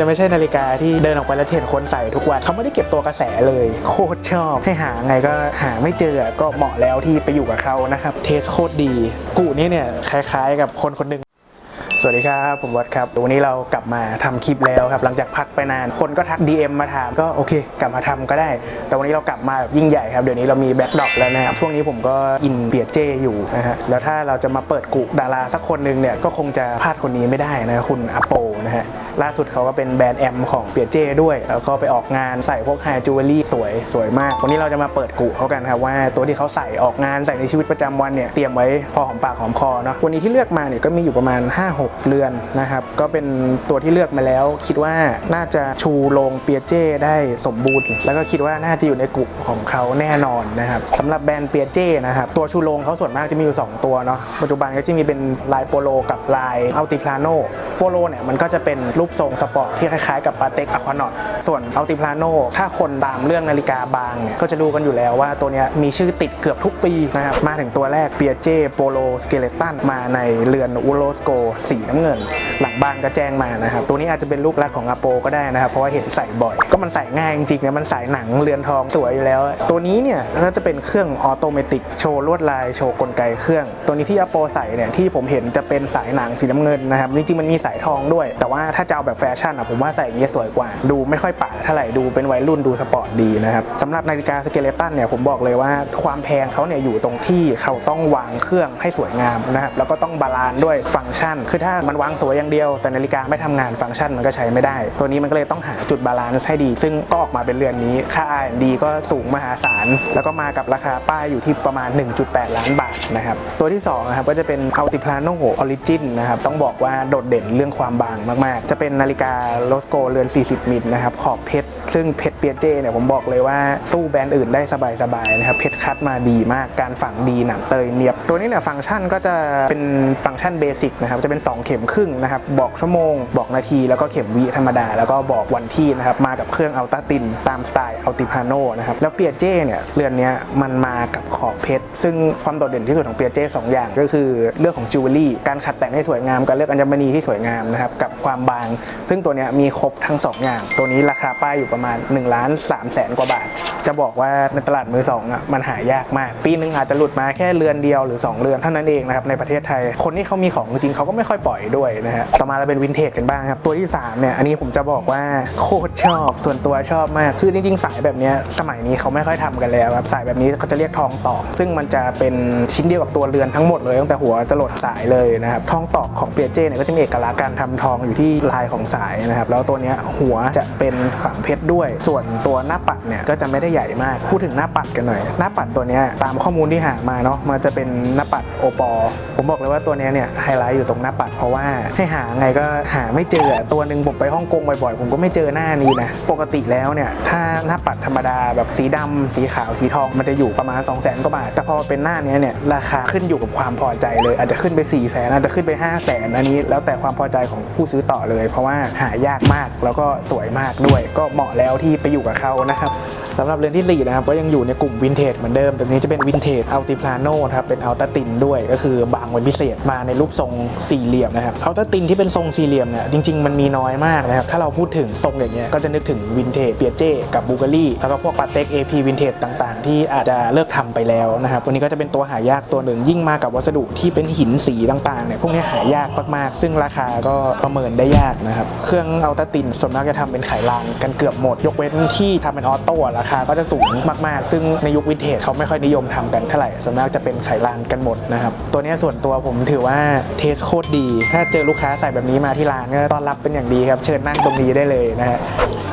จะไม่ใช่นาฬิกาที่เดินออกไปแล้วเห็นคนใส่ทุกวันเขาไม่ได้เก็บตัวกระแสเลย โคตรชอบให้หาไงก็หาไม่เจอก็เหมาะแล้วที่ไปอยู่กับเขานะครับ เทสโคตรดี กูนี่เนี่ยคล้ายๆกับคนคนหนึ่งสวัสดีครับ ผมวัดครับ วันนี้เรากลับมาทำคลิปแล้วครับ หลังจากพักไปนาน คนก็ทัก DM มาถามก็โอเค กลับมาทำก็ได้ แต่วันนี้เรากลับมาแบบยิ่งใหญ่ครับ เดี๋ยวนี้เรามีแบ็คดรอปแล้วนะครับ ช่วงนี้ผมก็อินเปียเจอยู่นะฮะ แล้วถ้าเราจะมาเปิดกุดาราสักคนหนึ่งเนี่ย ก็คงจะพลาดคนนี้ไม่ได้นะคุณอโปนะฮะ ล่าสุดเขาก็เป็นแบรนด์แอมของเปียเจด้วย แล้วก็ไปออกงานใส่พวกไฮจูเวลรี่สวยสวยมาก วันนี้เราจะมาเปิดกุเขากันครับว่าตัวที่เขาใส่ออกงานใส่ในชีวิตประจำวันเนี่ยเตรียมไว้พอหอมปากหอมคอเนาะวันนี้ที่เลือกมาเนี่ยก็มีอยู่ประมาณ 5-6 เรือนนะครับก็เป็นตัวที่เลือกมาแล้วคิดว่าน่าจะชูโรงเปียเจได้สมบูรณ์ แล้วก็คิดว่าน่าจะอยู่ในกลุ่มของเขาแน่นอนนะครับสำหรับแบรนด์เปียเจนะครับตัวชูโรงเขาส่วนมากจะมีอยู่สองตัวเนาะปัจจุบันก็จะมีเป็นลายโปโลกับลายอัลติพลาโนโปโลเนี่ยมันก็จะเป็นรููปทรงสปอร์ตที่คล้ายๆกับปาเต็กอะควานอตส่วนอัลติพลาโนถ้าคนตามเรื่องนาฬิกาบางเนี่ยก็จะรู้กันอยู่แล้วว่าตัวนี้มีชื่อติดเกือบทุกปีนะครับมาถึงตัวแรกเปียเจโปโลสเกเลตันมาในเรือนอูโรสโกสีน้ำเงิน หลังบ้านก็แจ้งมานะครับตัวนี้อาจจะเป็นลูกรักของอโปก็ได้นะครับเพราะว่าเห็นใส่บ่อย ก็มันใส่ง่ายจริงๆนะมันสายหนังเรือนทองสวยอยู่แล้ว ตัวนี้เนี่ยก็จะเป็นเครื่องออโตเมติกโชว์ลวดลายโชว์กลไกเครื่อง ตัวนี้ที่อโปใส่เนี่ยที่ผมเห็นจะเป็นสายหนังสีน้ำเงินนะครับจริงๆมันมีสายทองด้วย แต่ว่าถ้าจะเอาแบบแฟชั่นอะผมว่าใส่อย่างนี้สวยกว่า ดูไม่ค่อยป่าเท่าไหร่ดูเป็นวัยรุ่นดูสปอร์ตดีนะครับสำหรับนาฬิกาสเกเลตันเนี่ยผมบอกเลยว่าความแพงเขาเนี่ยอยู่ตรงที่เขาต้องวางเครื่องให้สวยงามนะครับแล้วก็ต้องบาลานซ์ด้วยฟังก์ชัน คือถ้ามันวางสวยอย่างเดียว แต่นาฬิกาไม่ทำงานฟังก์ชันมันก็ใช้ไม่ได้ ตัวนี้มันก็เลยต้องหาจุดบาลานซ์ให้ดี ซึ่งก็ออกมาเป็นเรือนนี้ค่า R&D ก็สูงมหาศาลแล้วก็มากับราคาป้ายอยู่ที่ประมาณ 1.8 ล้านบาทนะครับตัวที่2นะครับก็จะเป็น Altiplano Origin นะครับต้องบอกว่าโดดเด่นเรื่องความบางมากๆจะเป็น็นนาฬิกาโลสโกเรือน 40 มิลนะครับขอบเพชร ซึ่งเพชรเปียเจเนี่ยผมบอกเลยว่าสู้แบรนด์อื่นได้สบายๆนะครับเพชรคัดมาดีมากการฝังดีหนังเตยเนียบ ตัวนี้เนี่ยฟังก์ชันก็จะเป็นฟังก์ชันเบสิกนะครับจะเป็น 2 เข็มครึ่งนะครับบอกชั่วโมง บอกนาทีแล้วก็เข็มวิธรรมดา แล้วก็บอกวันที่นะครับมากับเครื่องอัลต a ตินตามสไตล์อัลติพาโนนะครับแล้วเปียเจเนี่ยเรือนนี้มันมากับขอบเพชร ซึ่งความโดดเด่นที่สุดของเปียเจสองอย่างก็คือเรื่องของจิวเวลรี่การขัดแต่งให้สวยงามการเลือกอัญมณีที่สวยงามนะครับกับความบางซึ่งตัวเนี้ยมีครบทั้งสองอย่าง ตัวนี้ราคาป้ายอยู่ประมาณ1ล้าน3แสนกว่าบาท จะบอกว่าในตลาดมือสองอะมันหายากมาก ปีหนึ่งอาจจะหลุดมาแค่เรือนเดียวหรือ 2 เรือนเท่านั้นเองนะครับในประเทศไทย คนที่เขามีของจริงเขาก็ไม่ค่อยปล่อยด้วยนะฮะต่อมาเราเป็นวินเทจกันบ้างครับ ตัวที่3เนี่ยอันนี้ผมจะบอกว่าโคตรชอบส่วนตัวชอบมาก คือจริงๆ สายแบบเนี้ยสมัยนี้เขาไม่ค่อยทำกันแล้วครับสายแบบนี้เขาจะเรียกทองตอก ซึ่งมันจะเป็นชิ้นเดียวกับตัวเรือนทั้งหมดเลยตั้งแต่หัวจะหลดสายเลยนะครับทองตอกของเปียเจ้เนี่ยก็จะมีเอกลักษณ์การทำทองอยู่ที่ลายของสายนะครับแล้วตัวเนี้ยหัวจะเป็นฝังเพชรด้วย ส่วนตัวหน้าปัดเนี่ยก็จะไม่ได้ใหญ่มาก พูดถึงหน้าปัดกันหน่อย หน้าปัดตัวนี้ตามข้อมูลที่หามาเนาะมันจะเป็นหน้าปัดโอปอผมบอกเลยว่าตัวนี้เนี่ยไฮไลท์อยู่ตรงหน้าปัดเพราะว่าให้หาไงก็หาไม่เจอตัวหนึ่งผมไปฮ่องกงบ่อยๆผมก็ไม่เจอหน้านี้นะปกติแล้วเนี่ยถ้าหน้าปัดธรรมดาแบบสีดำสีขาวสีทองมันจะอยู่ประมาณ 2 0 0 0 0 0กว่าบาทแต่พอเป็นหน้าเนี้ยเนี่ยราคาขึ้นอยู่กับความพอใจเลย อาจจะขึ้นไป4 0 0 0 0 0อาจจะขึ้นไป5 0 0 0 0 0อันนี้ แล้วแต่ความพอใจของผู้ซื้อต่อเลย เพราะว่าหายากมากแล้วก็สวยมากด้วย ก็เหมาะแล้วที่ไปอยู่กับเขานะครับ สำหรับเรือนที่สี่นะครับ ก็ยังอยู่ในกลุ่มวินเทจเหมือนเดิมแต่นี้จะเป็นวินเทจอัลติพลาโนครับเป็นอัลต a ตินด้วยก็คือบางเป็นพิเศษมาในรูปทรงสี่เหลี่ยมนะครับอัลต a ตินที่เป็นทรงสี่เหลี่ยมเนี่ยจริง ๆ มันมีน้อยมากนะครับถ้าเราพูดถึงทรงอย่างเงี้ยก็จะนึกถึงวินเทจเปียเจกับบูการีแล้วก็พวกปาเต็ก AP วินเทจต่างๆ ที่อาจจะเลิกทำไปแล้วนะครับวันนี้ก็จะเป็นตัวหายากตัวหนึ่งยิ่งมากับวัสดุที่เป็นหินสีต่างๆเนี่ยพวกนี้หายากมากๆ ซึ่งราคาก็ประเมินได้ยากนะครับเครื่องอัลตตินส่วนมากจะทำเป็นไขลานกันเกือบหมด ยกเว้นที่ทำเป็นออโต้ราคาก็จะสูงมากๆ ซึ่งในยุควินเทจเขาไม่ค่อยนิยมทำกันเท่าไหร่ส่วนมากจะเป็นไขลานกันหมดนะครับ ตัวนี้ส่วนตัวผมถือว่าเทสโคตรดี ถ้าเจอลูกค้าใส่แบบนี้มาที่ร้านก็ต้อนรับเป็นอย่างดีครับ เชิญนั่งตรงนี้ได้เลยนะฮะ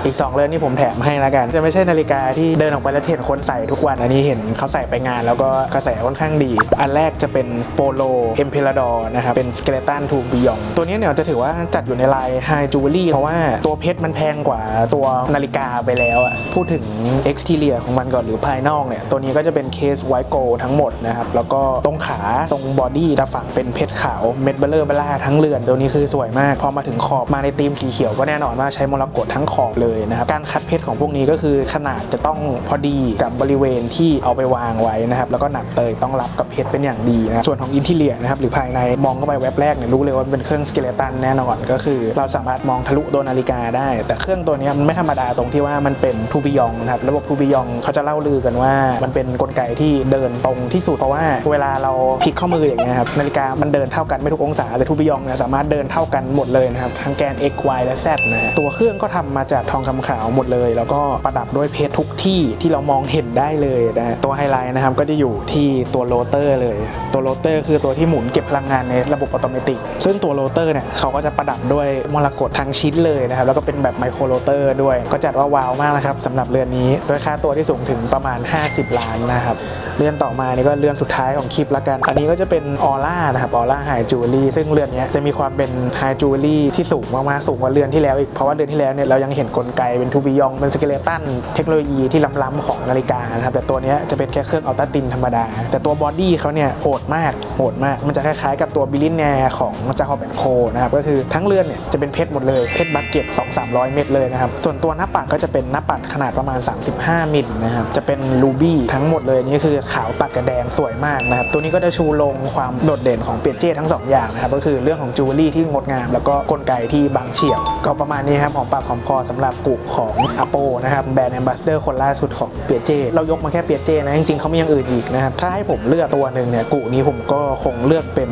อีก 2 เรือนที่ผมแถมให้แล้วกัน จะไม่ใช่นาฬิกาที่เดินออกไปแล้วเห็นคนใส่ทุกวัน อันนี้เห็นเขาใส่ไปงาน แล้วก็กระแสค่อนข้างดี อันแรกจะเป็นโปโลเอ็มเพลดอร์นะครับ เป็นสเกเลตันทูบิยอง ตัวนี้เนี่ยจะถือว่าจัดอยู่ในลายไฮจูเวลรี่เพราะว่าตัวเพชรมันแพงกว่าตัวนาฬิกาไปแล้วอะพูดถึง exterior ของมันก่อนหรือภายนอกเนี่ย ตัวนี้ก็จะเป็นเคสไวโกทั้งหมดนะครับ แล้วก็ตรงขาตรงบอดี้จะฝังเป็นเพชรขาวเม็ดเบลเลอร์เบล่าทั้งเรือนตัวนี้คือสวยมาก พอมาถึงขอบมาในธีมสีเขียวก็แน่นอนว่าใช้มรกตทั้งขอบเลยนะครับ การคัดเพชรของพวกนี้ก็คือขนาดจะต้องพอดีกับบริเวณที่เอาไปวางไว้นะครับ แล้วก็หนักเตยต้องรับกับเพชรเป็นอย่างดีนะส่วนของอินทีเลียนะครับหรือภายในมองเข้าไปแว็บแรกเนี่ยรู้เลยว่าเป็นเครื่องสเกเลตันแน่นอนก็คือ เราสามารถมองทะลุตัวนาฬิกาได้ แต่เครื่องตัวนี้มันไม่ธรรมดาตรงที่ว่ามันเป็นทูบิยองนะครับระบบทูบิยองเขาจะเล่าลือกันว่า มันเป็นกลไกที่เดินตรงที่สุดเพราะว่า เวลาเราพลิกข้อมืออย่างเงี้ยครับนาฬิกามันเดินเท่ากันไม่ทุกองศาแต่ทูบิยองเนี่ยสามารถเดินเท่ากันหมดเลยนะครับทั้งแกน x y และ z นะฮะตัวเครื่องก็ทำมาจากทองคำขาวหมดเลย แล้วก็ประดับด้วยเพชรทุกที่ที่เรามองเห็นได้เลยนะฮะตัวไฮไลท์นะครับก็จะอยู่ที่ตัวโรเตอร์เลย ตัวโรเตอร์คือตัวที่หมุนเก็บพลังงานในระบบอัตโนมัติซึ่งตัวโรเตอร์เนี่ยเขาก็จะประดับด้วยมรกตทั้งชิ้นเลยนะครับแล้วก็เป็นแบบไมโครโรเตอร์ด้วย ก็จัดว่าว้าวมากนะครับสำหรับเรือนนี้ด้วยค่าตัวที่สูงถึงประมาณ 50 ล้านนะครับเรือนต่อมานี่ก็เรือนสุดท้ายของคลิปละกัน อันนี้ก็จะเป็นออร่านะครับออร่าไฮจูเวลรี่ซึ่งเรือนนี้จะมีความเป็นไฮจูเวลรี่ที่สูงมากๆสูงกว่าเรือนที่แล้วอีกเพราะว่าเรือนที่แล้วเนี่ยเรายังเห็นกลไกเป็นทูบิยองเป็นสเกเลตันเทคโนโลยีที่ล้ำๆของนาฬิกานะครับแต่ตัวนี้จะเป็นแค่เครื่องอัลตราตินธรรมดา แต่ตัวบอดี้เขาเนี่ยโหดมากโหดมาก มันจะคล้ายๆกับตัวบิลินแนร์ของจาคอบแอนโคนะครับก็คือทั้งเรือนเนี่ยจะเป็นเพชรหมดเลยเพชรบักเก็ต2 3 0 0 เม็ดเลยนะครับส่วนตัวหน้าปัดก็จะเป็นหน้าปัดขนาดประมาณ35มิลนะครับ จะเป็นรูบี้ทั้งหมดเลยนี่คือขาวตัดกับแดงสวยมากนะครับ ตัวนี้ก็จะชูลงความโดดเด่นของเปียเจ้ทั้งสองอย่างนะครับ ก็คือเรื่องของจูเวลรี่ที่งดงาม แล้วก็กลไกที่บางเฉียบ ก็ประมาณนี้ครับของปากของคอสำหรับกลุ่มของ a p o นะครับแบรนด์แอมบาสเดอร์คนล่าสุดของเปียเจ้เรายกมาแค่เปียเจ้นะจริงๆเขามีอย่างอื่นอีกนะครับถ้าให้ผมเลือกตัวหนึ่งเนี่ยกลุ่มนี้ผมก็คงเลือกเป็น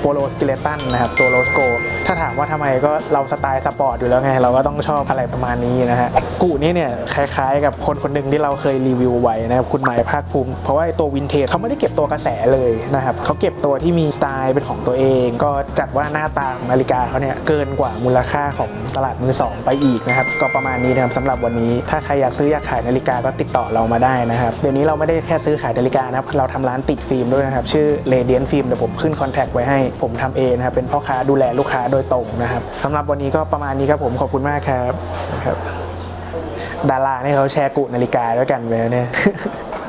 โปโลสเกเลตันนะครับตัวโลสโก ถ้าถามว่าทำไมก็เราสไตล์สปอร์ตอยู่แล้วไง เราก็ต้องชอบอะไรประมาณนี้นะฮะกูนี่เนี่ยคล้ายๆ กับคนคนหนึ่งที่เราเคยรีวิวไว้นะครับคุณหมายภาคภูมิ เพราะว่าตัววินเทจเขาไม่ได้เก็บตัวกระแสเลยนะครับเขาเก็บตัวที่มีสไตล์เป็นของตัวเอง ก็จัดว่าหน้าตาของนาฬิกาเขาเนี่ยเกินกว่ามูลค่าของตลาดมือสองไปอีกนะครับก็ประมาณนี้นะครับสำหรับวันนี้ ถ้าใครอยากซื้ออยากขายนาฬิกาก็ติดต่อเรามาได้นะครับเดี๋ยวนี้เราไม่ได้แค่ซื้อขายนาฬิกานะครับเราทำร้านติดฟิล์มด้วยนะครับชื่อ Radiant Film เดี๋ยวผมขึ้นคอนแทคไว้ให้ผมทำเองนะครับเป็นพ่อค้าดูแลลูกค้าโดยตรงนะครับสำหรับวันนี้ก็ประมาณนี้ครับผมขอบคุณมากครับครับดาราเนี่ยเขาแชร์กุนาฬิกาด้วยกันไปแล้วเนี่ย